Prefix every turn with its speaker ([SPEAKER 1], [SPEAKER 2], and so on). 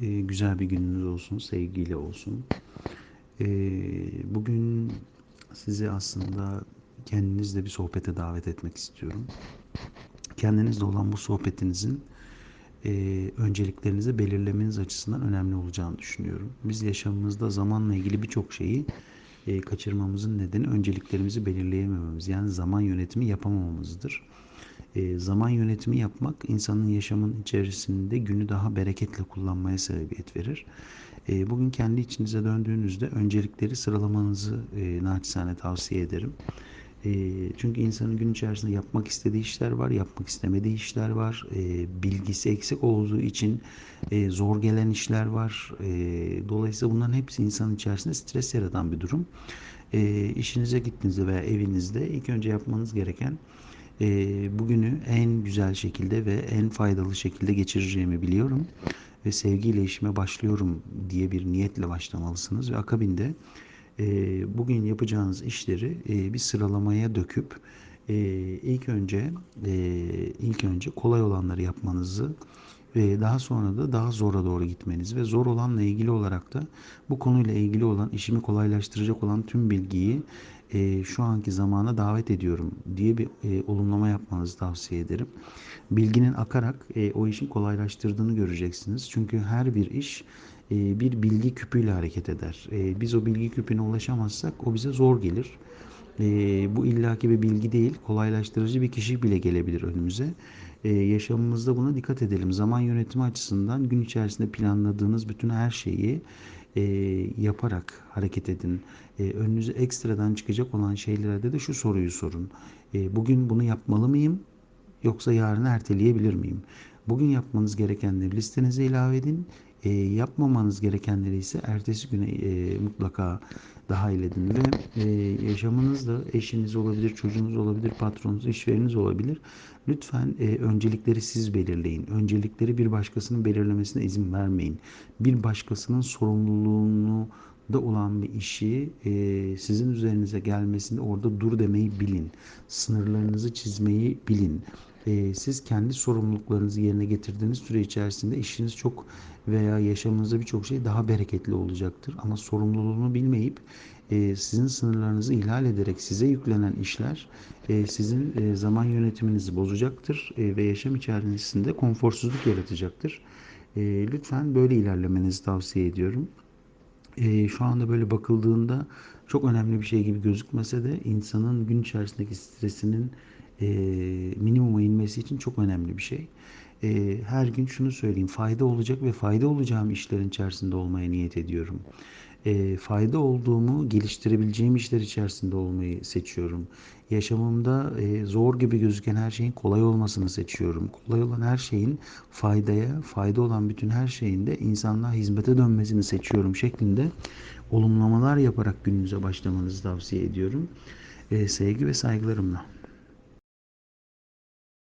[SPEAKER 1] Ee, güzel bir gününüz olsun, sevgiyle olsun. Ee, bugün sizi aslında kendinizle bir sohbete davet etmek istiyorum. Kendinizle olan bu sohbetinizin e, önceliklerinizi belirlemeniz açısından önemli olacağını düşünüyorum. Biz yaşamımızda zamanla ilgili birçok şeyi e, kaçırmamızın nedeni önceliklerimizi belirleyemememiz. Yani zaman yönetimi yapamamamızdır. E, zaman yönetimi yapmak insanın yaşamın içerisinde günü daha bereketli kullanmaya sebebiyet verir. E, bugün kendi içinize döndüğünüzde öncelikleri sıralamanızı e, naçizane tavsiye ederim. E, çünkü insanın gün içerisinde yapmak istediği işler var, yapmak istemediği işler var. E, bilgisi eksik olduğu için e, zor gelen işler var. E, dolayısıyla bunların hepsi insanın içerisinde stres yaratan bir durum. E, işinize gittiğinizde veya evinizde ilk önce yapmanız gereken e, bugünü en güzel şekilde ve en faydalı şekilde geçireceğimi biliyorum ve sevgiyle işime başlıyorum diye bir niyetle başlamalısınız ve akabinde bugün yapacağınız işleri e, bir sıralamaya döküp e, ilk önce e, ilk önce kolay olanları yapmanızı ve daha sonra da daha zora doğru gitmeniz ve zor olanla ilgili olarak da bu konuyla ilgili olan işimi kolaylaştıracak olan tüm bilgiyi e, şu anki zamana davet ediyorum diye bir e, olumlama yapmanızı tavsiye ederim. Bilginin akarak e, o işin kolaylaştırdığını göreceksiniz. Çünkü her bir iş bir bilgi küpüyle hareket eder. E, biz o bilgi küpüne ulaşamazsak o bize zor gelir. E, bu illaki bir bilgi değil, kolaylaştırıcı bir kişi bile gelebilir önümüze. E, yaşamımızda buna dikkat edelim. Zaman yönetimi açısından gün içerisinde planladığınız bütün her şeyi e, yaparak hareket edin. E, önünüze ekstradan çıkacak olan şeylerde de şu soruyu sorun. E, bugün bunu yapmalı mıyım? Yoksa yarın erteleyebilir miyim? Bugün yapmanız gerekenleri listenize ilave edin. E, yapmamanız gerekenleri ise ertesi güne e, mutlaka dahil edin ve e, yaşamınızda eşiniz olabilir, çocuğunuz olabilir, patronunuz, işvereniz olabilir. Lütfen e, öncelikleri siz belirleyin. Öncelikleri bir başkasının belirlemesine izin vermeyin. Bir başkasının sorumluluğunu da olan bir işi e, sizin üzerinize gelmesinde orada dur demeyi bilin. Sınırlarınızı çizmeyi bilin. E, siz kendi sorumluluklarınızı yerine getirdiğiniz süre içerisinde işiniz çok veya yaşamınızda birçok şey daha bereketli olacaktır. Ama sorumluluğunu bilmeyip e, sizin sınırlarınızı ihlal ederek size yüklenen işler e, sizin e, zaman yönetiminizi bozacaktır ve yaşam içerisinde konforsuzluk yaratacaktır. Lütfen böyle ilerlemenizi tavsiye ediyorum şu anda böyle bakıldığında çok önemli bir şey gibi gözükmese de insanın gün içerisindeki stresinin e, minimuma inmesi için çok önemli bir şey. E, her gün şunu söyleyeyim, fayda olacak ve fayda olacağım işlerin içerisinde olmaya niyet ediyorum e, fayda olduğumu geliştirebileceğim işler içerisinde olmayı seçiyorum. Yaşamımda e, zor gibi gözüken her şeyin kolay olmasını seçiyorum. Kolay olan her şeyin faydaya, fayda olan bütün her şeyin de insanlığa hizmete dönmesini seçiyorum şeklinde olumlamalar yaparak gününüze başlamanızı tavsiye ediyorum. E, sevgi ve saygılarımla.